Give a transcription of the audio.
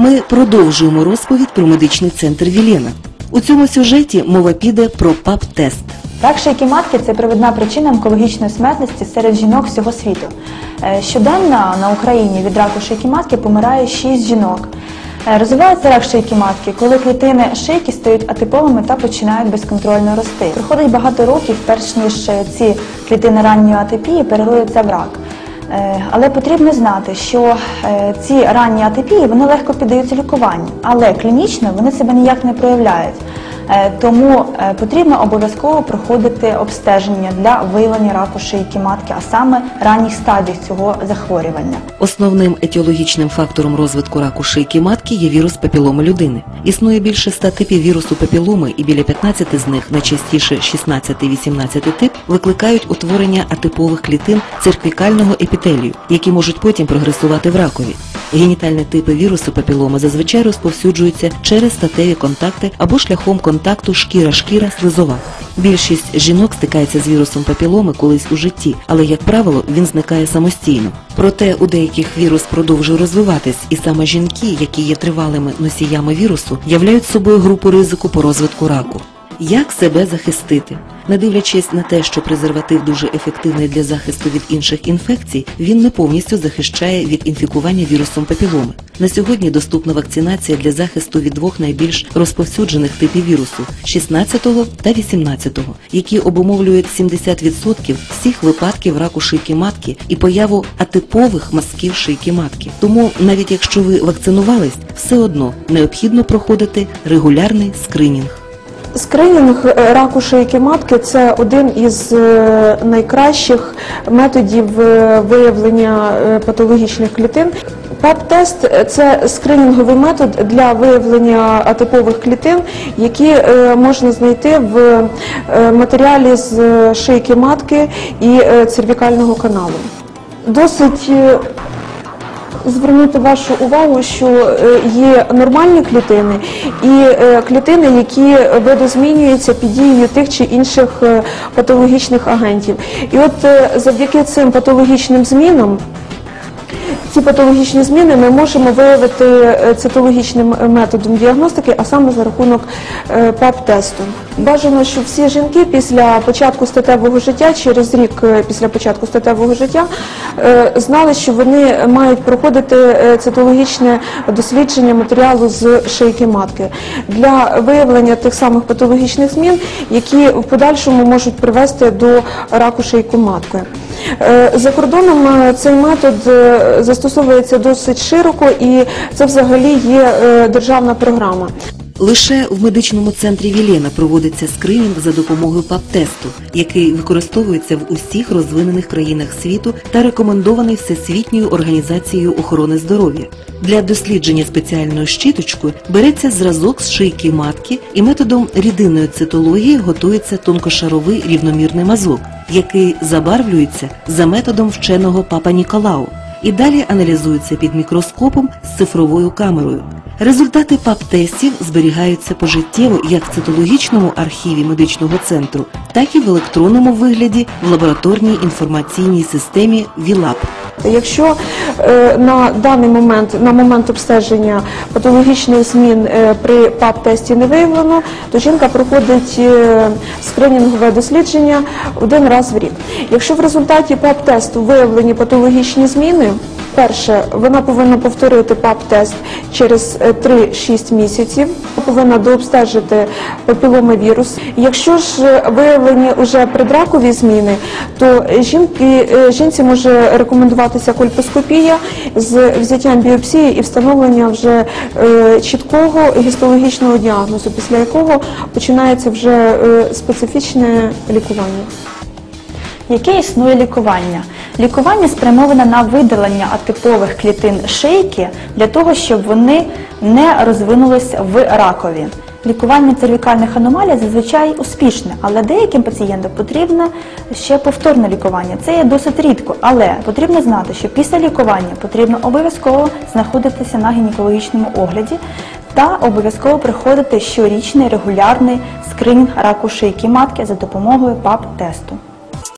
Ми продовжуємо розповідь про медичний центр Вілена. У цьому сюжеті мова піде про ПАП-тест. Рак шийки матки це привідна причина онкологічної смертності серед жінок всього світу. Е, Щоденно на Україні від раку шийки матки помирає 6 жінок. Е, Розвивається рак шийки матки, коли клітини шийки стають атиповими та починають безконтрольно рости. Проходить багато років, перш ніж е, ці клітини ранньої атипії переродяться в рак. Е, Але потрібно знати, що е, ці ранні атипії вони легко піддаються лікуванню, але клінічно вони себе ніяк не проявляють. Е, Тому е, потрібно обов'язково проходити обстеження для виявлення раку шийки матки, а саме ранніх стадій цього захворювання. Основним етіологічним фактором розвитку раку шийки матки є вірус папіломи людини. Існує більше 100 типів вірусу папіломи, і біля 15 з них, найчастіше 16-18 тип, викликають утворення атипових клітин церквікального епітелію, які можуть потім прогресувати в ракові. Генітальні типи вірусу папіломи зазвичай розповсюджуються через статеві контакти або шляхом контакту шкіра-шкіра слизова. Більшість жінок стикається з вірусом папіломи колись у житті, але, як правило, він зникає самостійно. Проте у деяких вірус продовжує розвиватись, і саме жінки, які є тривалими носіями вірусу, являють собою групу ризику по розвитку раку. Як себе захистити? Не дивлячись на те, що презерватив дуже ефективний для захисту від інших інфекцій, він не повністю захищає від інфікування вірусом папіломи. На сьогодні доступна вакцинація для захисту від двох найбільш розповсюджених типів вірусу 16-го та 18-го, які обумовлюють 70% всіх випадків раку шийки матки і появу атипових мазків шийки матки. Тому навіть якщо ви вакцинувались, все одно необхідно проходити регулярний скринінг. Скринінг е, раку шийки матки це один із е, найкращих методів е, виявлення патологічних клітин. ПАП-тест – це скринінговий метод для виявлення атипових клітин, які можна знайти в матеріалі з шийки матки і цервікального каналу. Досить звернути вашу увагу, що е, є нормальні клітини і е, клітини, які видозмінюються під дією тих чи інших е, патологічних агентів. І от завдяки цим патологічним змінам. Ці патологічні зміни ми можемо виявити е, цитологічним е, методом діагностики, а саме за рахунок е, ПАП-тесту. Бажано, щоб всі жінки після початку статевого життя, через рік після початку статевого життя, знали, що вони мають проходити цитологічне дослідження матеріалу з шийки матки для виявлення тих самих патологічних змін, які в подальшому можуть привести до раку шийки матки. Е, За кордоном е, цей метод е, застосовується досить широко і це взагалі є державна програма. Лише в медичному центрі Вілена проводиться скринінг за допомогою ПАП-тесту, який використовується в усіх розвинених країнах світу та рекомендований Всесвітньою організацією охорони здоров'я. Для дослідження спеціальною щіточкою береться зразок з шийки матки і методом рідинної цитології готується тонкошаровий рівномірний мазок, який забарвлюється за методом вченого папа Ніколау і далі аналізуються під мікроскопом з цифровою камерою. Результати ПАП-тестів зберігаються пожиттєво як в цитологічному архіві медичного центру, так і в електронному вигляді в лабораторній інформаційній системі ВІЛАП. Якщо е, на даний момент, на момент обстеження патологічних змін е, при ПАП-тесті не виявлено, то жінка проходить е, скринінгове дослідження один раз в рік. Якщо в результаті ПАП-тесту виявлені патологічні зміни, Перше, вона повинна повторити ПАП-тест через е, 3-6 місяців. Повинна дообстежити папіломавірус. Якщо ж виявлені вже предракові зміни, то жінки, жінці може рекомендуватися кольпоскопія з взяттям біопсії і встановлення вже е, чіткого гістологічного діагнозу, після якого починається вже е, специфічне лікування. Яке існує лікування? Лікування спрямоване на видалення атипових клітин шийки для того, щоб вони не розвинулися в ракові. Лікування цервікальних аномалій зазвичай успішне, але деяким пацієнтам потрібно ще повторне лікування. Це є досить рідко, але потрібно знати, що після лікування потрібно обов'язково знаходитися на гінекологічному огляді та обов'язково приходити щорічний регулярний скринінг раку шийки матки за допомогою ПАП-тесту.